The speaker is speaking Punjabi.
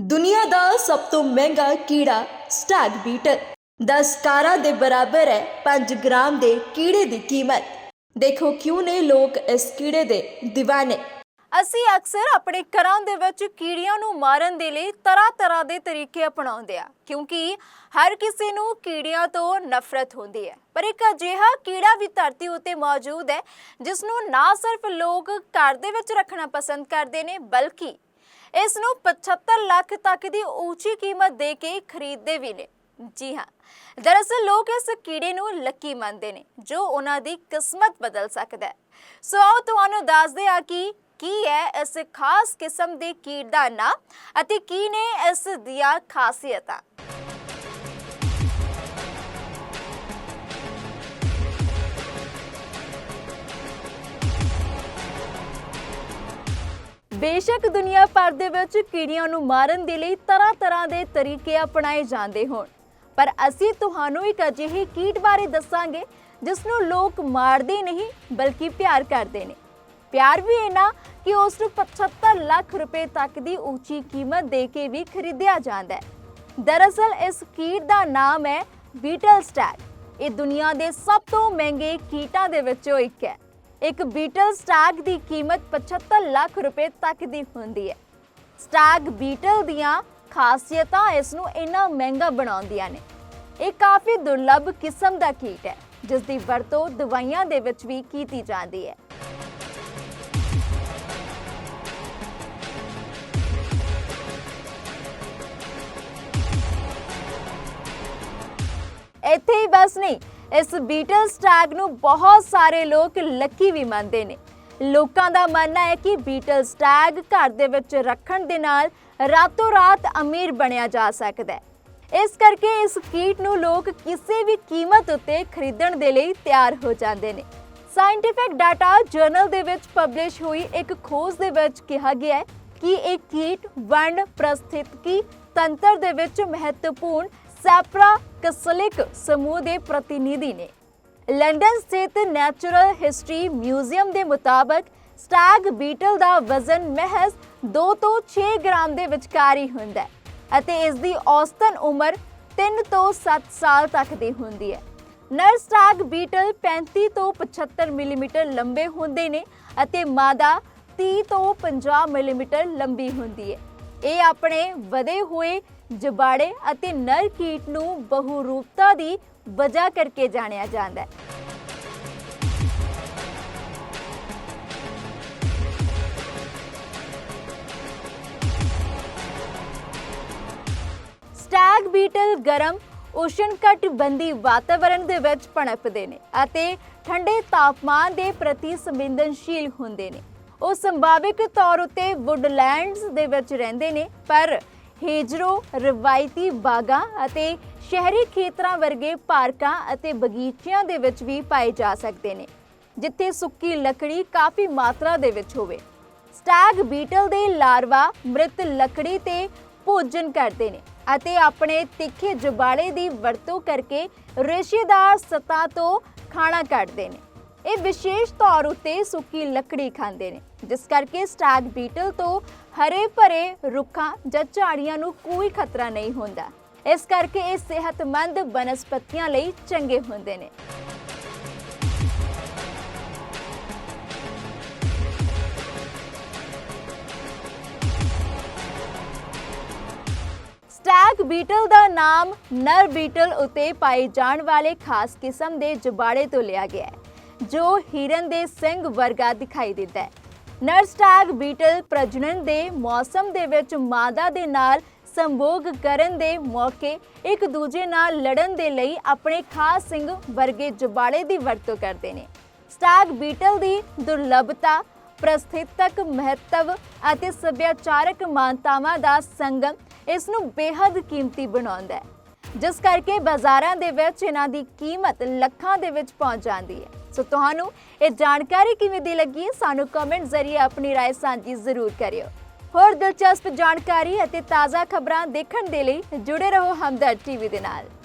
ਦੁਨੀਆ ਦਾ ਸਭ ਤੋਂ ਮਹਿੰਗਾ ਕੀੜਾ ਸਟੈਗ ਬੀਟਲ 10 ਕਾਰਾਂ ਦੇ ਬਰਾਬਰ ਹੈ 5 ਗ੍ਰਾਮ ਦੇ ਕੀੜੇ ਦੀ ਕੀਮਤ। ਦੇਖੋ ਕਿਉਂ ਨੇ ਲੋਕ ਇਸ ਕੀੜੇ ਦੇ دیਵਾਨੇ। ਅਸੀਂ ਅਕਸਰ ਆਪਣੇ ਘਰਾਂ ਦੇ ਵਿੱਚ ਕੀੜੀਆਂ ਨੂੰ ਮਾਰਨ ਦੇ ਲਈ ਤਰ੍ਹਾਂ-ਤਰ੍ਹਾਂ ਦੇ ਤਰੀਕੇ ਅਪਣਾਉਂਦੇ ਆ ਕਿਉਂਕਿ ਹਰ ਕਿਸੇ ਨੂੰ ਕੀੜਿਆਂ ਤੋਂ ਨਫ਼ਰਤ ਹੁੰਦੀ ਹੈ। ਪਰ ਇੱਕ ਅਜਿਹਾ ਕੀੜਾ ਵੀ ਧਰਤੀ ਉੱਤੇ ਮੌਜੂਦ ਹੈ ਜਿਸ ਨੂੰ ਨਾ ਸਿਰਫ ਲੋਕ ਘਰ ਦੇ ਵਿੱਚ ਰੱਖਣਾ ਪਸੰਦ ਕਰਦੇ ਨੇ, ਬਲਕਿ ਇਸ ਨੂੰ 75 ਲੱਖ ਤੱਕ ਦੀ ਉੱਚੀ ਕੀਮਤ ਦੇ ਕੇ ਖਰੀਦਦੇ ਵੀ ਨੇ। ਜੀ ਹਾਂ, ਦਰਅਸਲ ਲੋਕ ਇਸ ਕੀੜੇ ਨੂੰ ਲੱਕੀ ਮੰਨਦੇ ਨੇ, ਜੋ ਉਹਨਾਂ ਦੀ ਕਿਸਮਤ ਬਦਲ ਸਕਦਾ ਹੈ। ਸੋ ਆਓ ਤੁਹਾਨੂੰ ਦੱਸਦੇ ਆ ਕਿ ਕੀ ਹੈ ਇਸ ਖਾਸ ਕਿਸਮ ਦੇ ਕੀੜ ਦਾ ਨਾਂ ਅਤੇ ਕੀ ਨੇ ਇਸ ਦੀਆਂ ਖਾਸੀਅਤਾਂ। ਬੇਸ਼ੱਕ ਦੁਨੀਆ ਭਰ ਦੇ ਵਿੱਚ ਕੀੜੀਆਂ ਨੂੰ ਮਾਰਨ ਦੇ ਲਈ ਤਰ੍ਹਾਂ-ਤਰ੍ਹਾਂ ਦੇ ਤਰੀਕੇ ਅਪਣਾਏ ਜਾਂਦੇ ਹੋਣ। ਪਰ ਅਸੀਂ ਤੁਹਾਨੂੰ ਇੱਕ ਅਜਿਹੀ ਕੀਟ ਬਾਰੇ ਦੱਸਾਂਗੇ, ਜਿਸ ਨੂੰ ਲੋਕ ਮਾਰਦੇ ਨਹੀਂ, ਬਲਕਿ ਪਿਆਰ ਕਰਦੇ ਨੇ। ਪਿਆਰ ਵੀ ਇਹਨਾਂ ਕਿ ਉਸ ਨੂੰ 75 ਲੱਖ ਰੁਪਏ ਤੱਕ ਦੀ ਉੱਚੀ ਕੀਮਤ ਦੇ ਕੇ ਵੀ ਖਰੀਦਿਆ ਜਾਂਦਾ ਹੈ। ਦਰਅਸਲ ਇਸ ਕੀਟ ਦਾ ਨਾਮ ਹੈ ਬੀਟਲ ਸਟੈਗ ਇਹ ਦੁਨੀਆ ਦੇ ਸਭ ਤੋਂ ਮਹਿੰਗੇ ਕੀਟਾਂ ਦੇ ਵਿੱਚੋਂ ਇੱਕ ਹੈ। ਇੱਕ ਬੀਟਲ ਸਟੈਗ ਦੀ ਕੀਮਤ 75 ਲੱਖ ਰੁਪਏ ਤੱਕ ਦੀ ਹੁੰਦੀ ਹੈ। ਸਟੈਗ ਬੀਟਲ ਦੀਆਂ ਖਾਸੀਅਤਾਂ ਇਸ ਨੂੰ ਇੰਨਾ ਮਹਿੰਗਾ ਬਣਾਉਂਦੀਆਂ ਨੇ। ਇਹ ਕਾਫੀ ਦੁਰਲੱਭ ਕਿਸਮ ਦਾ ਕੀਟ ਹੈ, ਜਿਸ ਦੀ ਵਰਤੋਂ ਦਵਾਈਆਂ ਦੇ ਵਿੱਚ ਵੀ ਕੀਤੀ ਜਾਂਦੀ ਹੈ। ਇੱਥੇ ਹੀ ਬਸ ਨਹੀਂ ਇਸ ਬੀਟਲ ਸਟੈਗ ਨੂੰ ਬਹੁਤ ਸਾਰੇ ਲੋਕ ਲੱਕੀ ਵੀ ਮੰਨਦੇ ਨੇ। ਲੋਕਾਂ ਦਾ ਮੰਨਣਾ ਹੈ ਕਿ ਬੀਟਲ ਸਟੈਗ ਘਰ ਦੇ ਵਿੱਚ ਰੱਖਣ ਦੇ ਨਾਲ ਰਾਤੋਂ ਰਾਤ ਅਮੀਰ ਬਣਿਆ ਜਾ ਸਕਦਾ ਹੈ। ਇਸ ਕਰਕੇ ਇਸ ਕੀਟ ਨੂੰ ਲੋਕ ਕਿਸੇ ਵੀ ਕੀਮਤ ਉੱਤੇ ਖਰੀਦਣ ਦੇ ਲਈ ਤਿਆਰ ਹੋ ਜਾਂਦੇ ਨੇ। ਸਾਇੰਟੀਫਿਕ ਡਾਟਾ ਜਰਨਲ ਦੇ ਵਿੱਚ ਪਬਲਿਸ਼ ਹੋਈ ਇੱਕ ਖੋਜ ਦੇ ਵਿੱਚ ਕਿਹਾ ਗਿਆ ਹੈ ਕਿ ਇਹ ਕੀਟ ਵੰਡ ਪ੍ਰਸਥਿਤਕੀ ਤੰਤਰ ਦੇ ਵਿੱਚ ਮਹੱਤਵਪੂਰਨ ਸੈਪਰਾ ਕਸਲਿਕ ਸਮੂਹ ਦੇ ਪ੍ਰਤੀਨਿਧੀ ਨੇ। ਲੰਡਨ ਸਥਿਤ ਨੈਚੁਰਲ ਹਿਸਟਰੀ ਮਿਊਜ਼ੀਅਮ ਦੇ ਮੁਤਾਬਕ ਸਟੈਗ ਬੀਟਲ ਦਾ ਵਜ਼ਨ ਮਹਿਜ਼ 2 ਤੋਂ 6 ਗ੍ਰਾਮ ਦੇ ਵਿਚਕਾਰੀ ਹੁੰਦਾ ਹੈ ਅਤੇ ਇਸ ਦੀ ਔਸਤਨ ਉਮਰ 3 ਤੋਂ 7 ਸਾਲ ਤੱਕ ਦੀ ਹੁੰਦੀ ਹੈ। ਨਰ ਸਟੈਗ ਬੀਟਲ 35 ਤੋਂ 75 ਮਿਲੀਮੀਟਰ ਲੰਬੇ ਹੁੰਦੇ ਨੇ ਅਤੇ ਮਾਦਾ 30 ਤੋਂ 50 ਮਿਲੀਮੀਟਰ ਲੰਬੀ ਹੁੰਦੀ ਹੈ। ਇਹ ਆਪਣੇ ਵਧੇ ਹੋਏ ਜਬਾੜੇ ਅਤੇ ਨਰ ਕੀਟ ਨੂੰ ਬਹੁਰੂਪਤਾ ਦੀ ਵਜ੍ਹਾ ਕਰਕੇ ਜਾਣਿਆ ਜਾਂਦਾ ਹੈ। ਸਟੈਗ ਬੀਟਲ ਗਰਮ ਉਸ਼ਣਕਟਬੰਦੀ ਵਾਤਾਵਰਣ ਦੇ ਵਿੱਚ ਪਣਪਦੇ ਨੇ ਅਤੇ ਠੰਡੇ ਤਾਪਮਾਨ ਦੇ ਪ੍ਰਤੀ ਸੰਵੇਦਨਸ਼ੀਲ ਹੁੰਦੇ ਨੇ। ਉਹ ਸੰਭਾਵਿਕ ਤੌਰ ਉਤੇ ਵੁੱਡਲੈਂਡਸ ਦੇ ਵਿੱਚ ਰਹਿੰਦੇ ਨੇ, ਪਰ ਹੇਜਰੋ, ਰਵਾਇਤੀ ਬਾਗਾਂ ਅਤੇ ਸ਼ਹਿਰੀ ਖੇਤਰਾਂ ਵਰਗੇ ਪਾਰਕਾਂ ਅਤੇ ਬਗੀਚਿਆਂ ਦੇ ਵਿੱਚ ਵੀ ਪਾਏ ਜਾ ਸਕਦੇ ਨੇ, ਜਿੱਥੇ ਸੁੱਕੀ ਲੱਕੜੀ ਕਾਫੀ ਮਾਤਰਾ ਦੇ ਵਿੱਚ ਹੋਵੇ। ਸਟੈਗ ਬੀਟਲ ਦੇ ਲਾਰਵਾ ਮ੍ਰਿਤ ਲੱਕੜੀ ਤੇ ਭੋਜਨ ਕਰਦੇ ਨੇ ਅਤੇ ਆਪਣੇ ਤਿੱਖੇ ਜੁਬਾੜੇ ਦੀ ਵਰਤੋਂ ਕਰਕੇ ਰੇਸ਼ੇਦਾਰ ਸਤ੍ਹਾ ਤੋਂ ਖਾਣਾ ਕੱਢਦੇ ਨੇ। ਇਹ ਵਿਸ਼ੇਸ਼ ਤੌਰ ਉੱਤੇ ਸੁੱਕੀ ਲੱਕੜੀ ਖਾਂਦੇ ਨੇ, ਜਿਸ ਕਰਕੇ ਸਟੈਗ ਬੀਟਲ ਤੋਂ ਹਰੇ ਭਰੇ ਰੁੱਖਾਂ ਜਾਂ ਝਾੜੀਆਂ ਨੂੰ ਕੋਈ ਖਤਰਾ ਨਹੀਂ ਹੁੰਦਾ। ਇਸ ਕਰਕੇ ਇਹ ਸਿਹਤਮੰਦ ਬਨਸਪਤੀਆਂ ਲਈ ਚੰਗੇ ਹੁੰਦੇ ਨੇ। ਸਟੈਗ ਬੀਟਲ ਦਾ ਨਾਮ ਨਰ ਬੀਟਲ ਉਤੇ ਪਾਏ ਜਾਣ ਵਾਲੇ ਖਾਸ ਕਿਸਮ ਦੇ ਜਬਾੜੇ ਤੋਂ ਲਿਆ ਗਿਆ ਹੈ। ਜੋ ਹਿਰਨ ਦੇ ਸਿੰਘ ਵਰਗਾ ਦਿਖਾਈ ਦਿੰਦਾ ਹੈ। ਨਰ ਸਟੈਗ ਬੀਟਲ ਪ੍ਰਜਨਨ ਦੇ ਮੌਸਮ ਦੇ ਵਿੱਚ ਮਾਦਾ ਦੇ ਨਾਲ ਸੰਭੋਗ ਕਰਨ ਦੇ ਮੌਕੇ ਇੱਕ ਦੂਜੇ ਨਾਲ ਲੜਨ ਦੇ ਲਈ ਆਪਣੇ ਖਾਸ ਸਿੰਘ ਵਰਗੇ ਜਬਾੜੇ ਦੀ ਵਰਤੋਂ ਕਰਦੇ ਨੇ। ਸਟਾਗ ਬੀਟਲ ਦੀ ਦੁਰਲੱਭਤਾ, ਪ੍ਰਸਥਿਤਕ ਮਹੱਤਵ ਅਤੇ ਸੱਭਿਆਚਾਰਕ ਮਾਨਤਾਵਾਂ ਦਾ ਸੰਗਮ ਇਸ ਨੂੰ ਬੇहद ਕੀਮਤੀ ਬਣਾਉਂਦਾ ਹੈ। ਜਿਸ ਕਰਕੇ ਬਾਜ਼ਾਰਾਂ ਦੇ ਵਿੱਚ ਇਹਨਾਂ ਦੀ ਕੀਮਤ ਲੱਖਾਂ ਦੇ ਵਿੱਚ ਪਹੁੰਚ ਜਾਂਦੀ ਹੈ। ਸੋ ਤੁਹਾਨੂੰ ਇਹ ਜਾਣਕਾਰੀ ਕਿਵੇਂ ਦੀ ਲੱਗੀ ਸਾਨੂੰ ਕਮੈਂਟ ਜ਼ਰੀਏ ਆਪਣੀ رائے ਸਾਂਝੀ ਜ਼ਰੂਰ ਕਰਿਓ ਹੋਰ ਦਿਲਚਸਪ ਜਾਣਕਾਰੀ ਅਤੇ ਤਾਜ਼ਾ ਖਬਰਾਂ ਦੇਖਣ ਦੇ ਲਈ ਜੁੜੇ ਰਹੋ ਹਮਦਰਦ ਟੀਵੀ ਦੇ ਨਾਲ